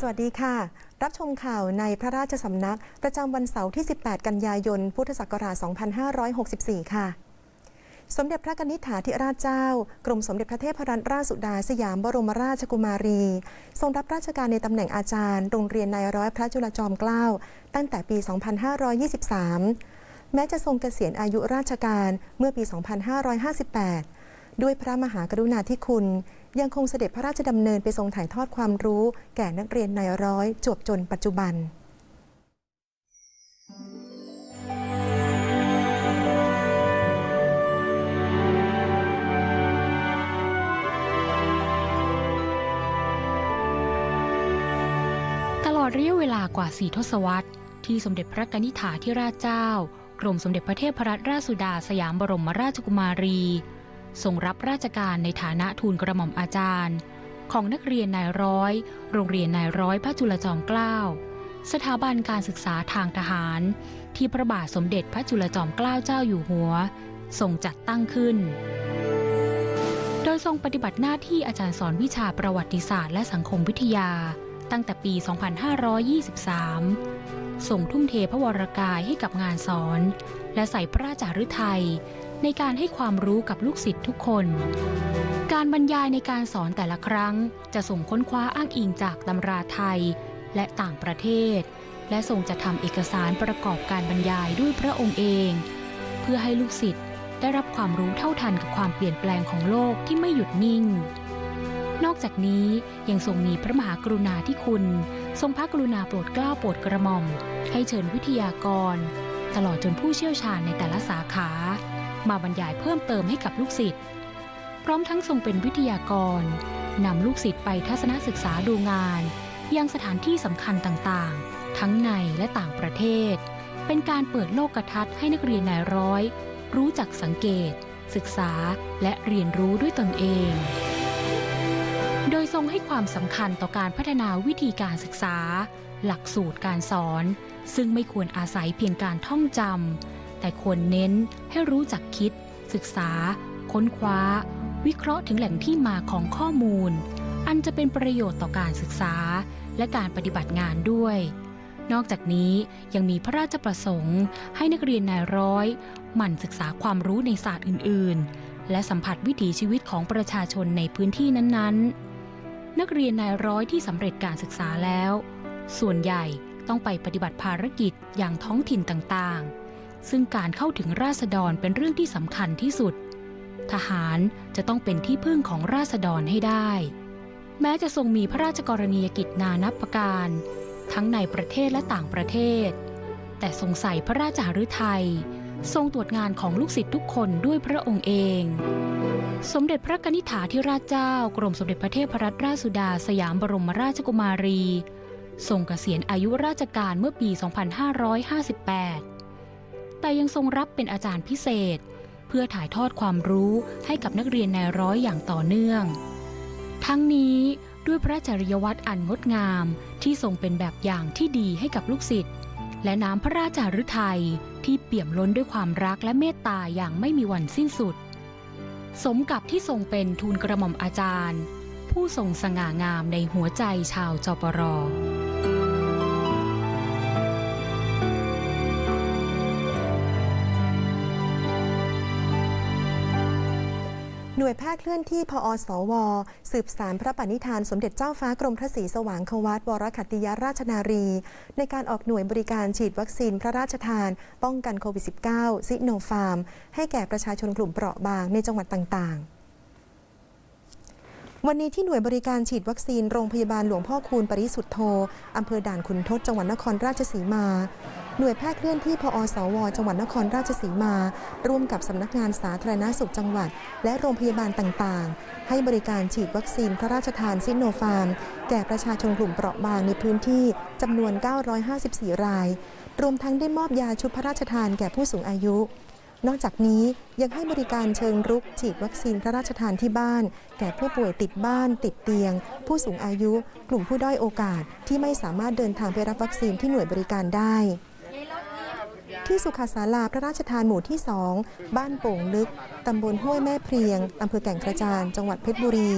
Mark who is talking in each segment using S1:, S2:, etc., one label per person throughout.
S1: สวัสดีค่ะ รับชมข่าวในพระราชสำนัก ประจำวันเสาร์ที่ 18 กันยายน พุทธศักราช 2564 ค่ะ สมเด็จพระกนิษฐาธิราชเจ้า กรมสมเด็จพระเทพรัตนราชสุดาสยามบรมราชกุมารี ทรงรับราชการในตำแหน่งอาจารย์ โรงเรียนนายร้อยพระจุลจอมเกล้า ตั้งแต่ปี 2523 แม้จะทรงเกษียณอายุราชการเมื่อปี 2558ด้วยพระมหากรุณาธิคุณ ยังคงเสด็จพระราชดำเนินไปทรงถ่ายทอดความรู้ แก่นักเรียนนายร้อยจวบจนปัจจุบัน
S2: ตลอดระยะเวลากว่าสี่ทศวรรษ ที่สมเด็จพระกนิษฐาธิราชเจ้า กรมสมเด็จพระเทพรัตนราชสุดาสยามบรมราชกุมารี ทรงรับราชการในฐานะทูลกระหม่อมอาจารย์ ของนักเรียนนายร้อย โรงเรียนนายร้อยพระจุลจอมเกล้า สถาบันการศึกษาทางทหาร ที่พระบาทสมเด็จพระจุลจอมเกล้าเจ้าอยู่หัว ทรงจัดตั้งขึ้น โดยทรงปฏิบัติหน้าที่อาจารย์สอนวิชาประวัติศาสตร์และสังคมวิทยา ตั้งแต่ปี 2523 ส่งทุ่มเทพระวรกายให้กับงานสอน และใส่พระราชาฤทัย ในการให้ความรู้กับลูกศิษย์ทุกคน การบรรยายในการสอนแต่ละครั้ง จะส่งค้นคว้าอ้างอิงจากตำราไทย และต่างประเทศ และทรงจะทำเอกสารประกอบการบรรยายด้วยพระองค์เอง เพื่อให้ลูกศิษย์ได้รับความรู้เท่าทันกับความเปลี่ยนแปลงของโลกที่ไม่หยุดนิ่ง นอกจากนี้ยังทรงมีพระมหากรุณาธิคุณ ทรงพระกรุณาโปรดเกล้าโปรดกระหม่อม ให้เชิญวิทยากร ตลอดจนผู้เชี่ยวชาญในแต่ละสาขา มาบรรยายเพิ่มเติมให้กับลูกศิษย์พร้อมทั้งทรงเป็นวิทยากรนำลูกศิษย์ไปทัศนศึกษาดูงาน ยังสถานที่สำคัญต่างๆ ทั้งในและต่างประเทศ เป็นการเปิดโลกกทัศน์ให้นักเรียนนายร้อย รู้จักสังเกต ศึกษาและเรียนรู้ด้วยตนเอง โดยทรงให้ความสำคัญต่อการพัฒนาวิธีการศึกษา หลักสูตรการสอน ซึ่งไม่ควรอาศัยเพียงการท่องจำ แต่ควรเน้นให้รู้จักคิด ศึกษา ค้นคว้า วิเคราะห์ถึงแหล่งที่มาของข้อมูล อันจะเป็นประโยชน์ต่อการศึกษา และการปฏิบัติงานด้วย นอกจากนี้ยังมีพระราชประสงค์ ให้นักเรียนนายร้อย หมั่นศึกษาความรู้ในศาสตร์อื่น ๆ และสัมผัสวิถีชีวิตของประชาชนในพื้นที่นั้นๆ นักเรียนนายร้อยที่สำเร็จการศึกษาแล้ว ส่วนใหญ่ต้องไปปฏิบัติภารกิจอย่างท้องถิ่นต่างๆ ซึ่งการเข้าถึงราษฎรเป็นเรื่องที่สำคัญที่สุด ทหารจะต้องเป็นที่พึ่งของราษฎรให้ได้ แม้จะทรงมีพระราชกรณียกิจนานับประการ ทั้งในประเทศและต่างประเทศ แต่ทรงใส่พระราชหฤทัยทรงตรวจงานของลูกศิษย์ทุกคนด้วยพระองค์เอง สมเด็จพระกนิษฐาธิราชเจ้ากรมสมเด็จพระเทพรัตนราชสุดาสยามบรมราชกุมารี ทรงเกษียณอายุราชการเมื่อปี 2558 แต่ยังทรงรับเป็นอาจารย์พิเศษ เพื่อถ่ายทอดความรู้ให้กับนักเรียนนายร้อยอย่างต่อเนื่อง ทั้งนี้ด้วยพระจริยวัตรอันงดงามที่ทรงเป็นแบบอย่างที่ดีให้กับลูกศิษย์และน้ำพระราชาฤทัยที่เปี่ยมล้นด้วยความรักและเมตตาอย่างไม่มีวันสิ้นสุด สมกับที่ทรงเป็นทูลกระหม่อมอาจารย์ ผู้ทรงสง่างามในหัวใจชาวจปรอ
S1: หน่วยแพทย์เคลื่อนที่พอสว สืบสารพระปณิธานสมเด็จเจ้าฟ้ากรมพระศรีสว่างควัตวรคัตติยราชนารี ในการออกหน่วยบริการฉีดวัคซีนพระราชทาน ป้องกันโควิด -19 ซิโนฟาร์ม ให้แก่ประชาชนกลุ่มเปราะบางในจังหวัดต่างๆ วันนี้ที่หน่วยบริการฉีดวัคซีนโรงพยาบาลหลวงพ่อคูณปริสุทธโธอำเภอด่านขุนทดจังหวัดนครราชสีมา หน่วยแพทย์เคลื่อนที่พอสว จังหวัดนครราชสีมา ร่วมกับสำนักงานสาธารณสุขจังหวัด และโรงพยาบาลต่างๆ ให้บริการฉีดวัคซีนพระราชทานซิโนฟาร์ม แก่ประชาชนกลุ่มเปราะบางในพื้นที่จำนวน 954 ราย รวมทั้งได้มอบยาชุดพระราชทานแก่ผู้สูงอายุ นอกจากนี้ยังให้บริการเชิงรุกฉีดวัคซีนพระราชทานที่บ้าน แก่ผู้ป่วยติดบ้านติดเตียง ผู้สูงอายุ กลุ่มผู้ด้อยโอกาส ที่ไม่สามารถเดินทางไปรับวัคซีนที่หน่วยบริการได้ ที่สุขาศาลาพระราชทานหมู่ที่ 2 บ้านโป่งลึก ตำบลห้วยแม่เพียง อำเภอแก่งกระจาน จังหวัดเพชรบุรี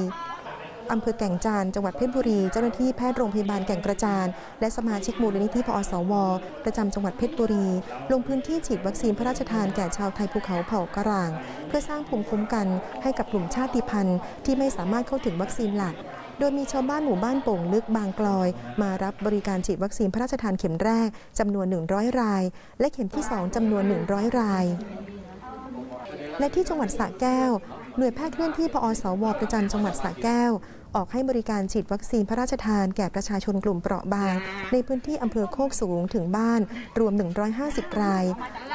S1: อำเภอแก่งจานจังหวัดเพชรบุรี เจ้าหน้าที่แพทย์โรงพยาบาลแก่งกระจาน และสมาชิกมูลนิธิพอสว ประจำจังหวัดเพชรบุรี ลงพื้นที่ฉีดวัคซีนพระราชทานแก่ชาวไทยภูเขาเผ่ากะราง เพื่อสร้างภูมิคุ้มกันให้กับกลุ่มชาติพันธุ์ที่ไม่สามารถเข้าถึงวัคซีนหลักโดยมีชาวบ้านหมู่บ้านโป่งลึกบางกลอย มารับบริการฉีดวัคซีนพระราชทานเข็มแรกจำนวน 100 ราย และเข็มที่ 2จำนวน 100 ราย และที่จังหวัดสระแก้ว หน่วยแพทย์เคลื่อนที่พอสวประจำจังหวัดสระแก้ว ออกให้บริการฉีดวัคซีนพระราชทานแก่ประชาชนกลุ่มเปราะบาง ในพื้นที่อำเภอโคกสูงถึงบ้านรวม 150 ราย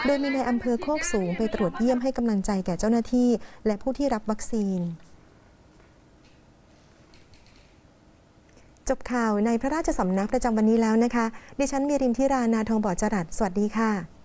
S1: โดยมีในอำเภอโคกสูงไปตรวจเยี่ยมให้กำลังใจแก่เจ้าหน้าที่ และผู้ที่รับวัคซีนจบข่าวในพระราชสำนักประจำวันนี้แล้วนะคะ ดิฉันมีรินทิรานาทองบอดจรัสสวัสดีค่ะ